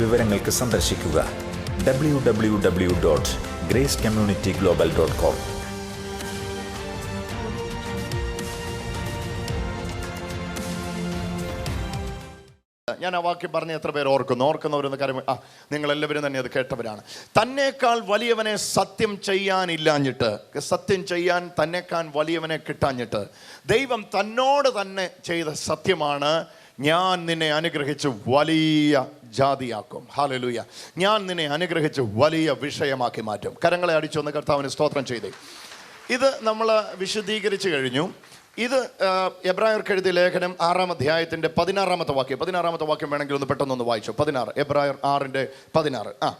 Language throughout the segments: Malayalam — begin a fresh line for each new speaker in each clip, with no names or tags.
വിവരങ്ങൾക്ക് സന്ദർശിക്കുക. W W W dot grace community global dot com
ഞാൻ ആ വാക്യം പറഞ്ഞ എത്ര പേർ ഓർക്കുന്നു? ഓർക്കുന്നവരൊന്ന് കാര്യം ആ നിങ്ങളെല്ലാവരും തന്നെ അത് കേട്ടവരാണ്. തന്നേക്കാൾ വലിയവനെ സത്യം ചെയ്യാനില്ലാഞ്ഞിട്ട് സത്യം ചെയ്യാൻ തന്നേക്കാൾ വലിയവനെ കിട്ടാഞ്ഞിട്ട് ദൈവം തന്നോട് തന്നെ ചെയ്ത സത്യമാണ്. ഞാൻ നിന്നെ അനുഗ്രഹിച്ച് വലിയ ജാതിയാക്കും. ഹാലലൂയ ഞാൻ നിന്നെ അനുഗ്രഹിച്ച് വലിയ വിഷയമാക്കി മാറ്റും. കരങ്ങളെ അടിച്ചൊന്ന് കർത്താവിന് സ്തോത്രം ചെയ്തേ. ഇത് നമ്മൾ വിശദീകരിച്ചു കഴിഞ്ഞു. ഇത് ആ, എബ്രായർക്ക് എഴുതിയ ലേഖനം ആറാം അധ്യായത്തിന്റെ പതിനാറാമത്തെ വാക്യം. പതിനാറാമത്തെ വാക്യം വേണമെങ്കിൽ ഒന്ന് പെട്ടെന്നൊന്ന് വായിച്ചു. പതിനാറ്. എബ്രായർ ആറിന്റെ പതിനാറ്. ആ.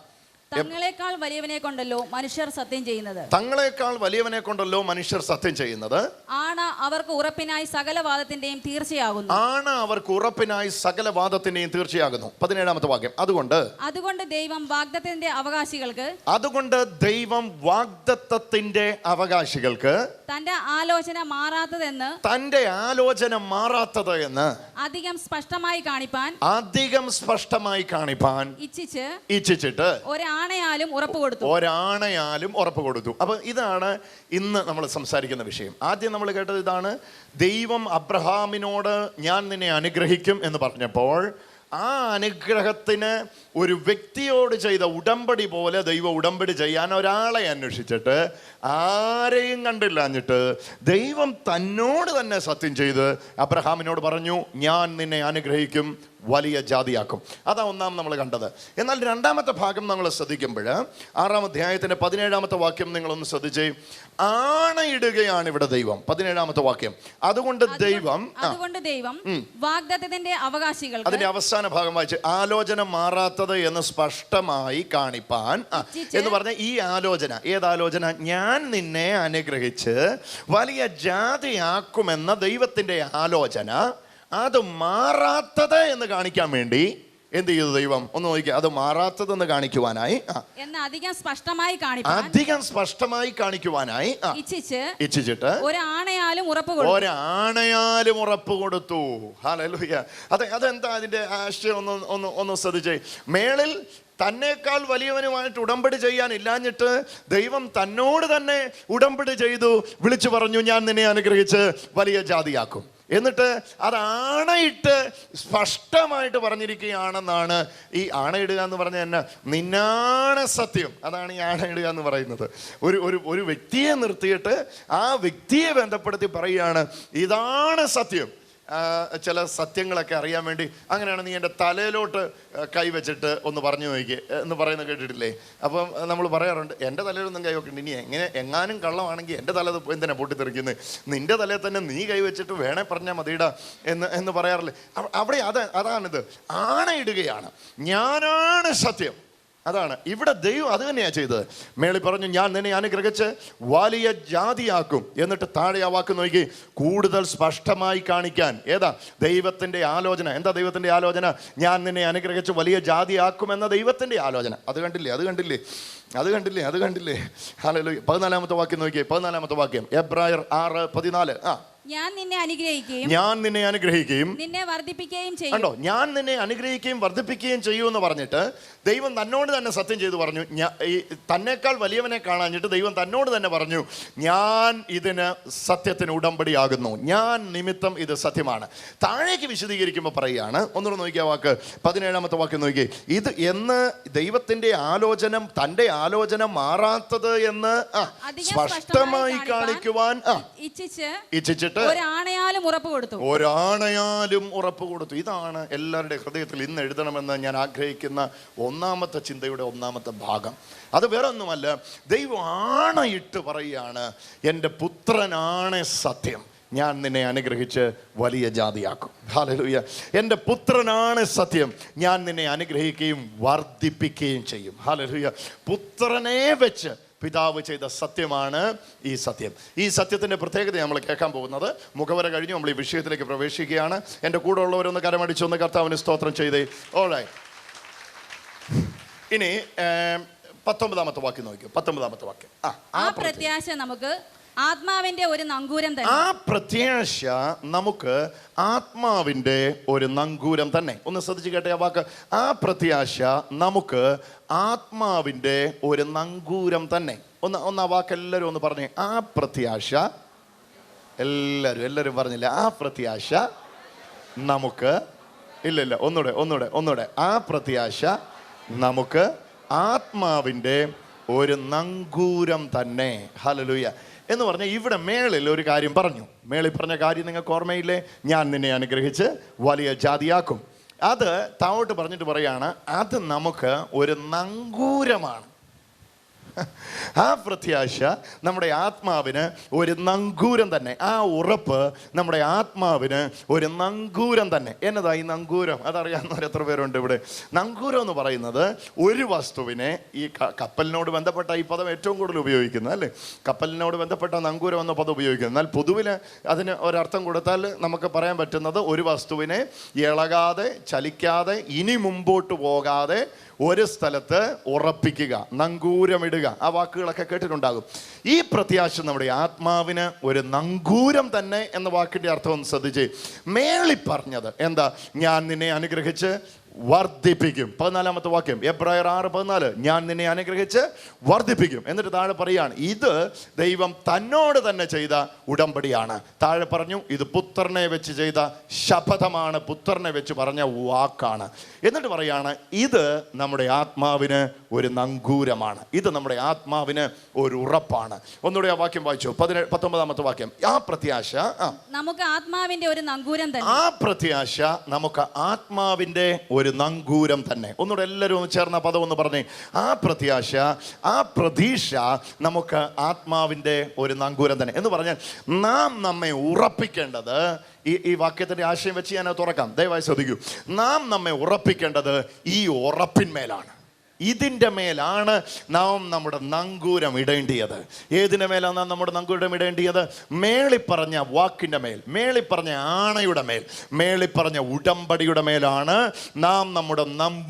തങ്ങളെക്കാൾ വലിയവനെ കൊണ്ടല്ലോ മനുഷ്യർ സത്യം ചെയ്യുന്നത്.
തങ്ങളെക്കാൾ വലിയവനെ കൊണ്ടല്ലോ മനുഷ്യർ സത്യം ചെയ്യുന്നത്.
ആണ് അവർക്ക് ഉറപ്പിനായി സകല വാദത്തിന്റെയും തീർച്ചയാകുന്നു.
ആണ് അവർക്ക് ഉറപ്പിനായി സകല വാദത്തിന്റെയും തീർച്ചയാകുന്നു. പതിനേഴാമത്തെ വാക്യം. അതുകൊണ്ട്
അതുകൊണ്ട് ദൈവം വാഗ്ദത്തിന്റെ അവകാശികൾക്ക്
അതുകൊണ്ട് ദൈവം വാഗ്ദത്തത്തിന്റെ അവകാശികൾക്ക്
തന്റെ ആലോചന മാറാത്തതെന്ന്
തന്റെ ആലോചന മാറാത്തത് എന്ന്
അധികം സ്പഷ്ടമായി കാണിപ്പാൻ
അധികം സ്പഷ്ടമായി കാണിപ്പാൻ
ഇച്ഛിച്ച്
ഇച്ഛിച്ചിട്ട്
ഒരാണയാലും ഉറപ്പ് കൊടുത്തു.
ഒരാണയാലും ഉറപ്പ് കൊടുത്തു. അപ്പൊ ഇതാണ് ഇന്ന് നമ്മൾ സംസാരിക്കുന്ന വിഷയം. ആദ്യം നമ്മൾ കേട്ടത് ഇതാണ് ദൈവം അബ്രഹാമിനോട് ഞാൻ നിന്നെ അനുഗ്രഹിക്കും എന്ന് പറഞ്ഞപ്പോൾ ആ അനുഗ്രഹത്തിന് ഒരു വ്യക്തിയോട് ചെയ്ത ഉടമ്പടി പോലെ ദൈവം ഉടമ്പടി ചെയ്യാൻ ഒരാളെ അന്വേഷിച്ചിട്ട് ആരെയും കണ്ടില്ല എന്നിട്ട് ദൈവം തന്നോട് തന്നെ സത്യം ചെയ്ത് അബ്രഹാമിനോട് പറഞ്ഞു ഞാൻ നിന്നെ അനുഗ്രഹിക്കും വലിയ ജാതിയാക്കും. അതാ ഒന്നാം നമ്മൾ കണ്ടത്. എന്നാൽ രണ്ടാമത്തെ ഭാഗം നമ്മൾ ശ്രദ്ധിക്കുമ്പോൾ ആറാം അധ്യായത്തിന്റെ പതിനേഴാമത്തെ വാക്യം നിങ്ങളൊന്ന് ശ്രദ്ധിച്ചേ. ആണയിടുകയാണ് ഇവിടെ ദൈവം. പതിനേഴാമത്തെ വാക്യം. അതുകൊണ്ട് ദൈവം
അതുകൊണ്ട് ദൈവം വാഗ്ദത്തത്തിന്റെ അവകാശികൾ
അതിന്റെ അവസാന ഭാഗം വായിച്ച് ആലോചന മാറാത്തത് എന്ന് സ്പഷ്ടമായി കാണിപ്പാൻ എന്ന് പറഞ്ഞ ഈ ആലോചന ഏതാലോചന? ഞാൻ നിന്നെ അനുഗ്രഹിച്ച് വലിയ ജാതിയാക്കുമെന്ന ദൈവത്തിന്റെ ആലോചന അത് മാറാത്തത് എന്ന് കാണിക്കാൻ വേണ്ടി എന്ത് ചെയ്തു ദൈവം? ഒന്ന് നോക്കി അത് മാറാത്തതെന്ന് കാണിക്കുവാനായി
അധികം സ്പഷ്ടമായി കാണിപ്പാൻ
അധികം സ്പഷ്ടമായി കാണിക്കുവാനായി ഇച്ഛിച്ചിട്ട്
ഒരാണയാലും ഉറപ്പ്
ഒരാണയാലും ഉറപ്പ് കൊടുത്തു. ഹാലലുയ്യ അതെ അതെന്താ അതിന്റെ ആശയം? ഒന്ന് ഒന്ന് ഒന്ന് ശ്രദ്ധിച്ചേ. മേളിൽ തന്നെക്കാൾ വലിയവനുമായിട്ട് ഉടമ്പടി ചെയ്യാൻ ഇല്ലാഞ്ഞിട്ട് ദൈവം തന്നോട് തന്നെ ഉടമ്പടി ചെയ്തു. വിളിച്ചു പറഞ്ഞു ഞാൻ നിന്നെ അനുഗ്രഹിച്ച് വലിയ ജാതിയാക്കും. എന്നിട്ട് അത് ആണയിട്ട് സ്പഷ്ടമായിട്ട് പറഞ്ഞിരിക്കുകയാണെന്നാണ് ഈ ആണയിടുക എന്ന് പറഞ്ഞ തന്നെ. നിന്നാണ് സത്യം. അതാണ് ഈ ആണയിടുക എന്ന് പറയുന്നത്. ഒരു ഒരു ഒരു വ്യക്തിയെ നിർത്തിയിട്ട് ആ വ്യക്തിയെ ബന്ധപ്പെടുത്തി പറയുകയാണ് ഇതാണ് സത്യം. ചില സത്യങ്ങളൊക്കെ അറിയാൻ വേണ്ടി അങ്ങനെയാണ് നീ എന്റെ തലയിലോട്ട് കൈവച്ചിട്ട് ഒന്ന് പറഞ്ഞു നോക്കി എന്ന് പറയുന്നത് കേട്ടിട്ടില്ലേ? അപ്പം നമ്മൾ പറയാറുണ്ട് എന്റെ തലയിലൊന്നും കൈ വെക്കണ്ട. ഇനി എങ്ങനെ എങ്ങാനും കള്ളമാണെങ്കിൽ എന്റെ തല എന്തിനാ പൊട്ടിത്തെറിക്കുന്നത് നിന്റെ തലയിൽ തന്നെ നീ കൈവച്ചിട്ട് വേണേ പറഞ്ഞാൽ മതിയിടാ എന്ന് എന്ന് പറയാറില്ലേ? അവ- അവിടെ അത് അതാണിത്. ആണയിടുകയാണ്. ഞാനാണ് സത്യം. അതാണ്. ഇവിടെ ദൈവം അത് തന്നെയാണ് ചെയ്തത്. മേളി പറഞ്ഞു ഞാൻ നിന്നെ അനുഗ്രഹിച്ച് വലിയ ജാതിയാക്കും. എന്നിട്ട് താഴെ ആ വാക്ക് നോക്കി കൂടുതൽ സ്പഷ്ടമായി കാണിക്കാൻ. ഏതാ? ദൈവത്തിന്റെ ആലോചന. എന്താ ദൈവത്തിന്റെ ആലോചന? ഞാൻ നിന്നെ അനുഗ്രഹിച്ച് വലിയ ജാതിയാക്കും എന്ന ദൈവത്തിന്റെ ആലോചന. അത് കണ്ടില്ലേ? അത് കണ്ടില്ലേ? അത് കണ്ടില്ലേ? അത് കണ്ടില്ലേ? ഹലോ പതിനാലാമത്തെ വാക്യം നോക്കിയേ. പതിനാലാമത്തെ വാക്യം. എബ്രായർ ആറ് പതിനാല്. ആ.
ഞാൻ നിന്നെ അനുഗ്രഹിക്കുകയും
ഞാൻ നിന്നെ അനുഗ്രഹിക്കുകയും
നിന്നെ വർദ്ധിപ്പിക്കുകയും ചെയ്യും.
കണ്ടോ ഞാൻ നിന്നെ അനുഗ്രഹിക്കുകയും വർദ്ധിപ്പിക്കുകയും ചെയ്യുമെന്ന് പറഞ്ഞിട്ട് ദൈവം തന്നോട് തന്നെ സത്യം ചെയ്തു പറഞ്ഞു. തന്നെക്കാൾ വലിയവനെ കാണാഞ്ഞിട്ട് ദൈവം തന്നോട് തന്നെ പറഞ്ഞു ഞാൻ ഇതിന് സത്യത്തിന് ഉടമ്പടിയാകുന്നു. ഞാൻ നിമിത്തം ഇത് സത്യമാണ്. താഴേക്ക് വിശദീകരിക്കുമ്പോൾ പറയുകയാണ് ഒന്നുകൂടെ നോക്കിയ വാക്ക് പതിനേഴാമത്തെ വാക്ക് നോക്കി ഇത് എന്ന് ദൈവത്തിന്റെ ആലോചനം തന്റെ ആലോചന മാറാത്തത് എന്ന് സ്പഷ്ടമായി കാണിക്കുവാൻ ആ
ഇച്ഛിച്ച് ഒരാണയാലും ഉറപ്പ് കൊടുത്തു.
ഒരാണയാലും ഉറപ്പ് കൊടുത്തു. ഇതാണ് എല്ലാവരുടെ ഹൃദയത്തിൽ ഇന്ന് എഴുതണമെന്ന് ഞാൻ ആഗ്രഹിക്കുന്ന ഒന്നാമത്തെ ചിന്തയുടെ ഒന്നാമത്തെ ഭാഗം. അത് വേറെ ഒന്നുമല്ല ദൈവം ആണയിട്ട് പറയുകയാണ് എന്റെ പുത്രനാണ് സത്യം. ഞാൻ നിന്നെ അനുഗ്രഹിച്ച് വലിയ ജാതിയാക്കും. ഹാലലൂയ എന്റെ പുത്രനാണ് സത്യം. ഞാൻ നിന്നെ അനുഗ്രഹിക്കുകയും വർദ്ധിപ്പിക്കുകയും ചെയ്യും. ഹാലലൂയ പുത്രനെ വെച്ച് പിതാവ് ചെയ്ത സത്യമാണ് ഈ സത്യം. ഈ സത്യത്തിന്റെ പ്രത്യേകത നമ്മൾ കേൾക്കാൻ പോകുന്നത്. മുഖവര കഴിഞ്ഞ് നമ്മൾ ഈ വിഷയത്തിലേക്ക് പ്രവേശിക്കുകയാണ്. എന്റെ കൂടെ ഉള്ളവരൊന്ന് കരമടിച്ചൊന്ന് കർത്താവിന് സ്തോത്രം ചെയ്തേ. ഓളായി ഇനി പത്തൊമ്പതാമത്തെ വാക്യം നോക്കിയോ പത്തൊമ്പതാമത്തെ വാക്യം. ആ
പ്രത്യാശ നമുക്ക് ആത്മാവിന്റെ ഒരു നങ്കൂരം തന്നെ.
ആ പ്രത്യാശ നമുക്ക് ആത്മാവിന്റെ ഒരു നങ്കൂരം തന്നെ. ഒന്ന് ശ്രദ്ധിച്ച് കേട്ടേ ആ വാക്ക്. ആ പ്രത്യാശ നമുക്ക് ആത്മാവിന്റെ ഒരു നങ്കൂരം തന്നെ. ഒന്ന് ഒന്ന് ആ വാക്ക് എല്ലാവരും ഒന്ന് പറഞ്ഞേ. ആ പ്രത്യാശ എല്ലാവരും എല്ലാവരും പറഞ്ഞില്ല? ആ പ്രത്യാശ നമുക്ക് ഇല്ല ഇല്ല ഒന്നുകൂടെ ഒന്നുകൂടെ ഒന്നുകൂടെ. ആ പ്രത്യാശ നമുക്ക് ആത്മാവിന്റെ ഒരു നങ്കൂരം തന്നെ. ഹലലുയ എന്ന് പറഞ്ഞാൽ ഇവിടെ മേളിൽ ഒരു കാര്യം പറഞ്ഞു. മേളിൽ പറഞ്ഞ കാര്യം നിങ്ങൾക്ക് ഓർമ്മയില്ലേ? ഞാൻ നിന്നെ അനുഗ്രഹിച്ച് വലിയ ജാതിയാക്കും. അത് താഴോട്ട് പറഞ്ഞിട്ട് പറയാണ് അത് നമുക്ക് ഒരു നങ്കൂരമാണ്. ആ പ്രത്യാശ നമ്മുടെ ആത്മാവിന് ഒരു നങ്കൂരം തന്നെ. ആ ഉറപ്പ് നമ്മുടെ ആത്മാവിന് ഒരു നങ്കൂരം തന്നെ. എന്നതാ ഈ നങ്കൂരം? അതറിയാവുന്നവർ എത്ര പേരുണ്ട് ഇവിടെ? നങ്കൂരം എന്ന് പറയുന്നത് ഒരു വസ്തുവിനെ ഈ കപ്പലിനോട് ബന്ധപ്പെട്ട ഈ പദം ഏറ്റവും കൂടുതൽ ഉപയോഗിക്കുന്നത് അല്ലേ? കപ്പലിനോട് ബന്ധപ്പെട്ട നങ്കൂരം എന്ന പദം ഉപയോഗിക്കുന്നത്. എന്നാൽ പൊതുവിൽ അതിന് ഒരർത്ഥം കൊടുത്താൽ നമുക്ക് പറയാൻ പറ്റുന്നത് ഒരു വസ്തുവിനെ ഇളകാതെ ചലിക്കാതെ ഇനി മുമ്പോട്ട് പോകാതെ ഒരു സ്ഥലത്ത് ഉറപ്പിക്കുക നങ്കൂരമിടുക. ആ വാക്കുകളൊക്കെ കേട്ടിട്ടുണ്ടാകും. ഈ പ്രത്യാശ നമ്മുടെ ആത്മാവിന് ഒരു നങ്കൂരം തന്നെ എന്ന വാക്കിന്റെ അർത്ഥം ഒന്ന് ശ്രദ്ധിച്ച് മേളി പറഞ്ഞത് എന്താ? ഞാൻ നിന്നെ അനുഗ്രഹിച്ച് വർദ്ധിപ്പിക്കും. പതിനാലാമത്തെ വാക്യം. എബ്രായർ ആറ് പതിനാല്. ഞാൻ നിന്നെ അനുഗ്രഹിച്ച് വർദ്ധിപ്പിക്കും. എന്നിട്ട് താഴെ പറയാണ് ഇത് ദൈവം തന്നോട് തന്നെ ചെയ്ത ഉടമ്പടിയാണ്. താഴെ പറഞ്ഞു ഇത് പുത്രനെ വെച്ച് ചെയ്ത ശപഥമാണ്. പുത്രനെ വെച്ച് പറഞ്ഞ വാക്കാണ്. എന്നിട്ട് പറയാണ് ഇത് നമ്മുടെ ആത്മാവിന് ഒരു നങ്കൂരമാണ്. ഇത് നമ്മുടെ ആത്മാവിന് ഒരു ഉറപ്പാണ്. ഒന്നുകൂടെ ആ വാക്യം വായിച്ചു. പതിനേഴ് പത്തൊമ്പതാമത്തെ വാക്യം. ആ പ്രത്യാശ
നമുക്ക് ആത്മാവിന്റെ ഒരു നങ്കൂരം തന്നെ.
ആ പ്രത്യാശ നമുക്ക് ആത്മാവിന്റെ ഒരു നങ്കൂരം തന്നെ. ഒന്നുകൂടെ എല്ലാവരും ഒന്ന് ചേർന്ന പദം ഒന്ന് പറഞ്ഞേ. ആ പ്രത്യാശ ആ പ്രതീക്ഷ നമുക്ക് ആത്മാവിന്റെ ഒരു നങ്കൂരം തന്നെ. എന്ന് പറഞ്ഞാൽ നാം നമ്മെ ഉറപ്പിക്കേണ്ടത് ഈ ഈ വാക്യത്തിന്റെ ആശയം വെച്ച് ഞാൻ തുറക്കാം. ദയവായി ശ്രദ്ധിക്കൂ. നാം നമ്മെ ഉറപ്പിക്കേണ്ടത് ഈ ഉറപ്പിന്മേലാണ്. ഇതിന്റെ മേലാണ് നാം നമ്മുടെ നങ്കൂരം ഇടേണ്ടിയത്. ഏതിന്റെ മേലാണ് നാം നമ്മുടെ നങ്കൂരം ഇടേണ്ടിയത്? മേളിപ്പറഞ്ഞ വാക്കിന്റെ മേൽ മേളിപ്പറഞ്ഞ ആണയുടെ മേൽ മേളിപ്പറഞ്ഞ ഉടമ്പടിയുടെ മേലാണ് നാം നമ്മുടെ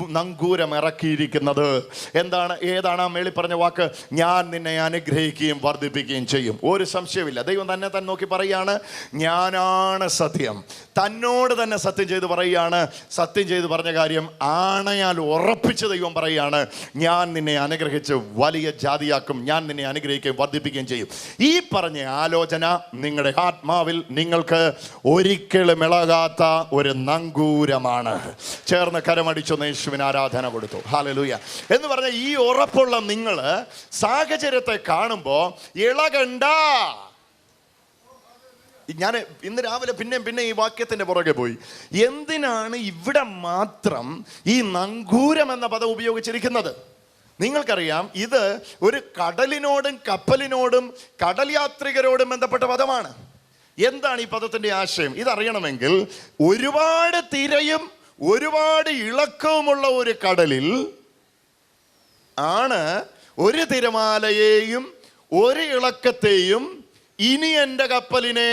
നങ്കൂരം ഇറക്കിയിരിക്കുന്നത്. എന്താണ്? ഏതാണ് ആ മേളിപ്പറഞ്ഞ വാക്ക്? ഞാൻ നിന്നെ അനുഗ്രഹിക്കുകയും വർദ്ധിപ്പിക്കുകയും ചെയ്യും. ഒരു സംശയമില്ല ദൈവം തന്നെ തന്നെ നോക്കി പറയുകയാണ് ഞാനാണ് സത്യം. തന്നോട് തന്നെ സത്യം ചെയ്ത് പറയുകയാണ്. സത്യം ചെയ്ത് പറഞ്ഞ കാര്യം ആണയാൽ ഉറപ്പിച്ച് ദൈവം പറയുകയാണ്. ഞാൻ നിന്നെ അനുഗ്രഹിച്ച് വലിയ ജാതിയാക്കും. ഞാൻ നിന്നെ അനുഗ്രഹിക്കുകയും വർദ്ധിപ്പിക്കുകയും ചെയ്യും. ഈ പറഞ്ഞ ആലോചന നിങ്ങളുടെ ആത്മാവിൽ നിങ്ങൾക്ക് ഒരിക്കലും ഇളകാത്ത ഒരു നങ്കൂരമാണ്. ചേർന്ന് കരമടിച്ചൊന്ന് യേശുവിന് ആരാധന കൊടുത്തു. ഹാലലൂയ എന്ന് പറഞ്ഞ ഈ ഉറപ്പുള്ള നിങ്ങൾ സാഹചര്യത്തെ കാണുമ്പോൾ ഇളകണ്ട. ഞാൻ ഇന്ന് രാവിലെ പിന്നെയും പിന്നെ ഈ വാക്യത്തിന്റെ പുറകെ പോയി. എന്തിനാണ് ഇവിടെ മാത്രം ഈ നങ്കൂരം എന്ന പദം ഉപയോഗിച്ചിരിക്കുന്നത്? നിങ്ങൾക്കറിയാം ഇത് ഒരു കടലിനോടും കപ്പലിനോടും കടൽ യാത്രികരോടും ബന്ധപ്പെട്ട പദമാണ്. എന്താണ് ഈ പദത്തിന്റെ ആശയം? ഇതറിയണമെങ്കിൽ ഒരുപാട് തിരയും ഒരുപാട് ഇളക്കവുമുള്ള ഒരു കടലിൽ ആണ് ഒരു തിരമാലയെയും ഒരു ഇളക്കത്തെയും ഇനി എന്റെ കപ്പലിനെ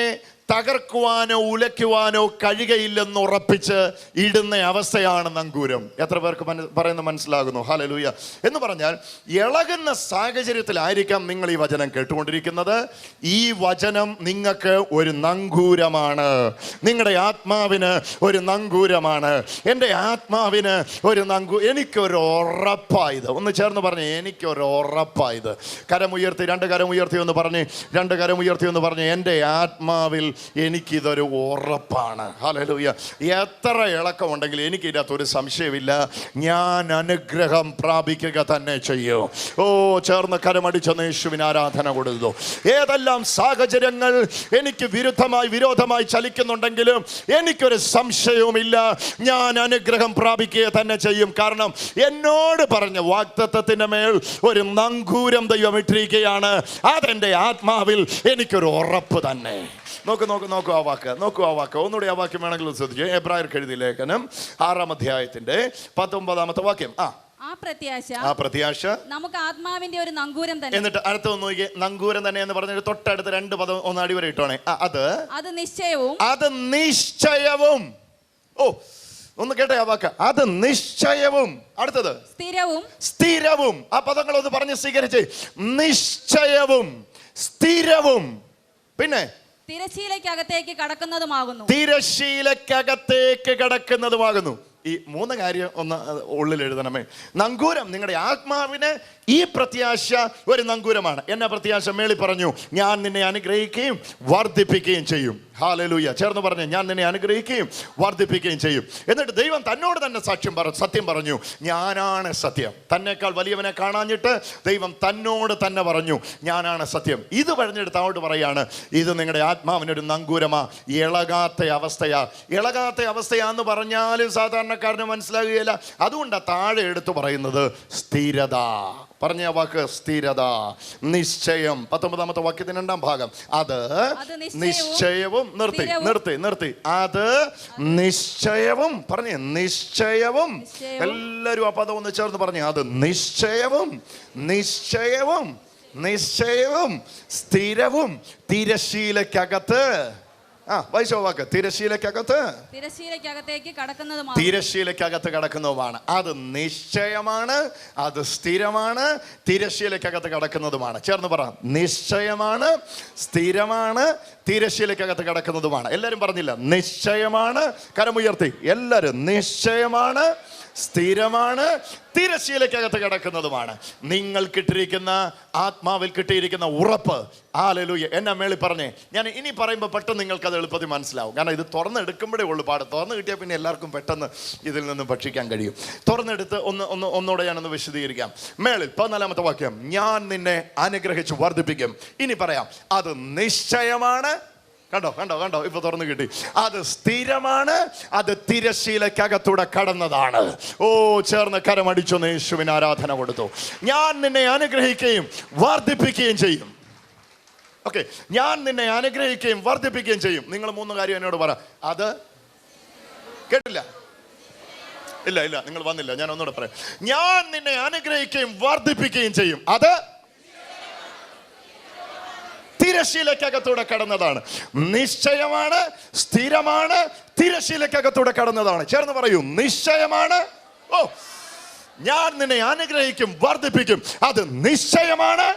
തകർക്കുവാനോ ഉലയ്ക്കുവാനോ കഴിയുകയില്ലെന്ന് ഉറപ്പിച്ച് ഇടുന്ന അവസ്ഥയാണ് നങ്കൂരം. എത്ര പേർക്ക് മന- പറയുന്ന മനസ്സിലാകുന്നു? ഹലലൂയ എന്ന് പറഞ്ഞാൽ ഇളകുന്ന സാഹചര്യത്തിലായിരിക്കാം നിങ്ങൾ ഈ വചനം കേട്ടുകൊണ്ടിരിക്കുന്നത്. ഈ വചനം നിങ്ങൾക്ക് ഒരു നങ്കൂരമാണ്. നിങ്ങളുടെ ആത്മാവിന് ഒരു നങ്കൂരമാണ്. എന്റെ ആത്മാവിന് ഒരു നങ്കൂ എനിക്കൊരു ഉറപ്പായത്. ഒന്ന് ചേർന്ന് പറഞ്ഞേ എനിക്കൊരു ഉറപ്പായത്. കരമുയർത്തി രണ്ട് കരമുയർത്തി എന്ന് പറഞ്ഞ് രണ്ട് കരമുയർത്തി എന്ന് പറഞ്ഞ് എന്റെ ആത്മാവിൽ എനിക്കിതൊരു ഉറപ്പാണ്. ഹലലൂയ എത്ര ഇളക്കമുണ്ടെങ്കിൽ എനിക്ക് ഇതിനകത്ത് ഒരു സംശയമില്ല. ഞാൻ അനുഗ്രഹം പ്രാപിക്കുക തന്നെ ചെയ്യും. ഓ ചേർന്ന് കരമടിച്ചെന്ന് യേശുവിന് ആരാധന കൊടുത്തു. ഏതെല്ലാം സാഹചര്യങ്ങൾ എനിക്ക് വിരുദ്ധമായി വിരോധമായി ചലിക്കുന്നുണ്ടെങ്കിലും എനിക്കൊരു സംശയവുമില്ല. ഞാൻ അനുഗ്രഹം പ്രാപിക്കുക തന്നെ ചെയ്യും. കാരണം എന്നോട് പറഞ്ഞ വാക്തത്വത്തിന്റെ മേൽ ഒരു നങ്കൂരം ദൈവം ഇട്ടിരിക്കുകയാണ്. അതെന്റെ ആത്മാവിൽ എനിക്കൊരു ഉറപ്പ് തന്നെ. നോക്ക് നോക്ക് നോക്കൂ ആ വാക്ക്. നോക്കൂ ആ വാക്ക്. ഒന്നുകൂടി ആ വാക്യം വേണമെങ്കിൽ ശ്രദ്ധിക്കും എബ്രായർ എബ്രായർക്ക് എഴുതിയ ലേഖനം ആറാം അധ്യായത്തിന്റെ പത്തൊമ്പതാമത്തെ വാക്യം. ആ.
ആ പ്രത്യാശ
ആ പ്രത്യാശ.
നമുക്ക് ആത്മാവിന്റെ ഒരു നങ്കൂരം തന്നെ.
എന്നിട്ട് അടുത്ത ഒന്ന് നോക്കിയേ. നങ്കൂരം തന്നെ എന്ന് പറഞ്ഞിട്ട് തൊട്ടടുത്ത് രണ്ട് പദം ഒന്ന് അടിവരെ ഇട്ടോണേ. അത്?
അത് നിശ്ചയവും.
അത് നിശ്ചയവും. ഓ ഒന്ന് കേട്ടെ ആ വാക്ക്. അത് നിശ്ചയവും. അടുത്തത്?
സ്ഥിരവും.
സ്ഥിരവും. ആ പദങ്ങൾ ഒന്ന് പറഞ്ഞ് സ്വീകരിച്ച്. നിശ്ചയവും. സ്ഥിരവും. പിന്നെ?
തിരശീലയ്ക്കകത്തേക്ക് കടക്കുന്നതുമാകുന്നു.
തിരശീലക്കകത്തേക്ക് കടക്കുന്നതുമാകുന്നു. ഈ മൂന്ന് കാര്യം ഒന്ന് ഉള്ളിൽ എഴുതണമേ. നങ്കൂരം നിങ്ങളുടെ ആത്മാവിന് ഈ പ്രത്യാശ ഒരു നങ്കൂരമാണ്. എന്ന പ്രത്യാശ? മേളി പറഞ്ഞു ഞാൻ നിന്നെ അനുഗ്രഹിക്കുകയും വർദ്ധിപ്പിക്കുകയും ചെയ്യും. ഹാലലൂയ ചേർന്ന് പറഞ്ഞു ഞാൻ നിന്നെ അനുഗ്രഹിക്കുകയും വർദ്ധിപ്പിക്കുകയും ചെയ്യും. എന്നിട്ട് ദൈവം തന്നോട് തന്നെ സാക്ഷ്യം പറ സത്യം പറഞ്ഞു. ഞാനാണ് സത്യം. തന്നെക്കാൾ വലിയവനെ കാണാഞ്ഞിട്ട് ദൈവം തന്നോട് തന്നെ പറഞ്ഞു ഞാനാണ് സത്യം. ഇത് പറഞ്ഞെടുത്ത് അങ്ങോട്ട് പറയാണ് ഇത് നിങ്ങളുടെ ആത്മാവിനൊരു നങ്കൂരമാ ഇളകാത്ത അവസ്ഥയാ. ഇളകാത്ത അവസ്ഥയാന്ന് പറഞ്ഞാലും സാധാരണക്കാരന് മനസ്സിലാകുകയില്ല. അതുകൊണ്ടാണ് താഴെ എടുത്തു പറയുന്നത് സ്ഥിരത. പറഞ്ഞ വാക്ക് സ്ഥിരത നിശ്ചയം. പത്തൊമ്പതാമത്തെ വാക്യത്തിന് രണ്ടാം ഭാഗം. അത്
നിശ്ചയവും
നിർത്തി നിർത്തി നിർത്തി. അത് നിശ്ചയവും. പറഞ്ഞേ നിശ്ചയവും.
നിശ്ചയവും.
എല്ലാവരും ആ പദം ഒന്ന് ചേർന്ന് പറഞ്ഞു അത് നിശ്ചയവും നിശ്ചയവും നിശ്ചയവും സ്ഥിരവും തിരശീലക്കകത്ത് ആ വായിച്ചോ വാക്ക്. തിരശീലക്കകത്ത്
തിരശീലക്കകത്തേക്ക് കടക്കുന്നതുമാണ്.
തിരശീലക്കകത്ത് കടക്കുന്നതുമാണ്. അത് നിശ്ചയമാണ് അത് സ്ഥിരമാണ് തിരശീലക്കകത്ത് കടക്കുന്നതുമാണ്. ചേർന്ന് പറ. നിശ്ചയമാണ് സ്ഥിരമാണ് തിരശീലക്കകത്ത് കടക്കുന്നതുമാണ്. എല്ലാവരും പറഞ്ഞില്ല. നിശ്ചയമാണ്. കരമുയർത്തി എല്ലാവരും നിശ്ചയമാണ് സ്ഥിരമാണ്. തിരശീലക്കകത്ത് കിടക്കുന്നതുമാണ്. നിങ്ങൾ കിട്ടിയിരിക്കുന്ന ആത്മാവിൽ കിട്ടിയിരിക്കുന്ന ഉറപ്പ്. ആലലൂയ എന്നെ മേളി പറഞ്ഞേ. ഞാൻ ഇനി പറയുമ്പോൾ പെട്ടെന്ന് നിങ്ങൾക്ക് അത് എളുപ്പത്തിൽ മനസ്സിലാവും. കാരണം ഇത് തുറന്നെടുക്കുമ്പോഴേ ഉള്ളൂ പാട്. തുറന്ന് കിട്ടിയാൽ പിന്നെ എല്ലാവർക്കും പെട്ടെന്ന് ഇതിൽ നിന്ന് ഭക്ഷിക്കാൻ കഴിയും. തുറന്നെടുത്ത് ഒന്ന് ഒന്ന് ഒന്നുകൂടെ ഞാനൊന്ന് വിശദീകരിക്കാം. മേളിൽ പതിനാലാമത്തെ വാക്യം. ഞാൻ നിന്നെ അനുഗ്രഹിച്ച് വർദ്ധിപ്പിക്കും. ഇനി പറയാം. അത് നിശ്ചയമാണ്. കണ്ടോ കണ്ടോ കണ്ടോ? ഇപ്പൊ തുറന്നു കിട്ടി. അത് സ്ഥിരമാണ് അത് തിരശീലക്കകത്തൂടെ കടന്നതാണ്. ഓ ചേർന്ന് കരമടിച്ചൊന്ന് യേശുവിന് ആരാധന കൊടുത്തു. ഞാൻ നിന്നെ അനുഗ്രഹിക്കുകയും വർദ്ധിപ്പിക്കുകയും ചെയ്യും. ഓക്കെ ഞാൻ നിന്നെ അനുഗ്രഹിക്കുകയും വർദ്ധിപ്പിക്കുകയും ചെയ്യും. നിങ്ങൾ മൂന്ന് കാര്യം എന്നോട് പറ. അത്? കേട്ടില്ല? ഇല്ല ഇല്ല നിങ്ങൾ വന്നില്ല. ഞാൻ ഒന്നുകൂടെ പറയാം. ഞാൻ നിന്നെ അനുഗ്രഹിക്കുകയും വർദ്ധിപ്പിക്കുകയും ചെയ്യും. അത്? തിരശീലക്കകത്തൂടെ കടന്നതാണ്. നിശ്ചയമാണ് സ്ഥിരമാണ് തിരശീലക്കകത്തൂടെ കടന്നതാണ്. ചേർന്ന് പറയൂ നിശ്ചയമാണ്. ഓ ഞാൻ നിന്നെ അനുഗ്രഹിക്കും വർദ്ധിപ്പിക്കും. അത് നിശ്ചയമാണ്.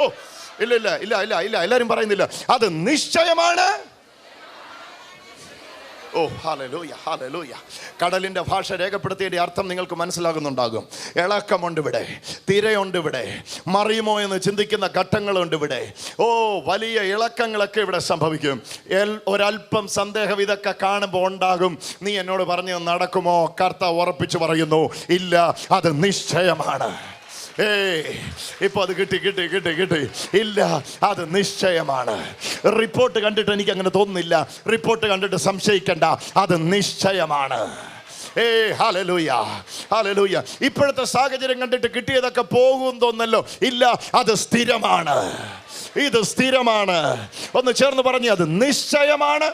ഓ ഇല്ല ഇല്ല ഇല്ല ഇല്ല ഇല്ല എല്ലാരും പറയുന്നില്ല. അത് നിശ്ചയമാണ്. ഓ ഹാലലൂയ ഹാലലൂയ കടലിന്റെ ഭാഷ രേഖപ്പെടുത്തിയതിന്റെ അർത്ഥം നിങ്ങൾക്ക് മനസ്സിലാകുന്നുണ്ടാകും. ഇളക്കമുണ്ട് ഇവിടെ തിരയുണ്ട് ഇവിടെ മറിയുമോ എന്ന് ചിന്തിക്കുന്ന ഘട്ടങ്ങളുണ്ട് ഇവിടെ. ഓ വലിയ ഇളക്കങ്ങളൊക്കെ ഇവിടെ സംഭവിക്കും. ഒരല്പം സന്ദേഹം ഇതൊക്കെ കാണുമ്പോൾ ഉണ്ടാകും. നീ എന്നോട് പറഞ്ഞു നടക്കുമോ? കർത്ത ഉറപ്പിച്ചു പറയുന്നു ഇല്ല അത് നിശ്ചയമാണ്. ഏയ് ഇപ്പൊ അത് കിട്ടി കിട്ടി കിട്ടി കിട്ടി. ഇല്ല അത് നിശ്ചയമാണ്. റിപ്പോർട്ട് കണ്ടിട്ട് എനിക്ക് അങ്ങനെ തോന്നുന്നില്ല. റിപ്പോർട്ട് കണ്ടിട്ട് സംശയിക്കണ്ട. അത് നിശ്ചയമാണ്. ഏ ഹലലൂയ ഹലലൂയ ഇപ്പോഴത്തെ സാഹചര്യം കണ്ടിട്ട് കിട്ടിയതൊക്കെ പോകും തോന്നല്ലോ ഇല്ല അത് സ്ഥിരമാണ്. ഇത് സ്ഥിരമാണ്. ഒന്ന് ചേർന്ന് പറഞ്ഞു അത് നിശ്ചയമാണ്.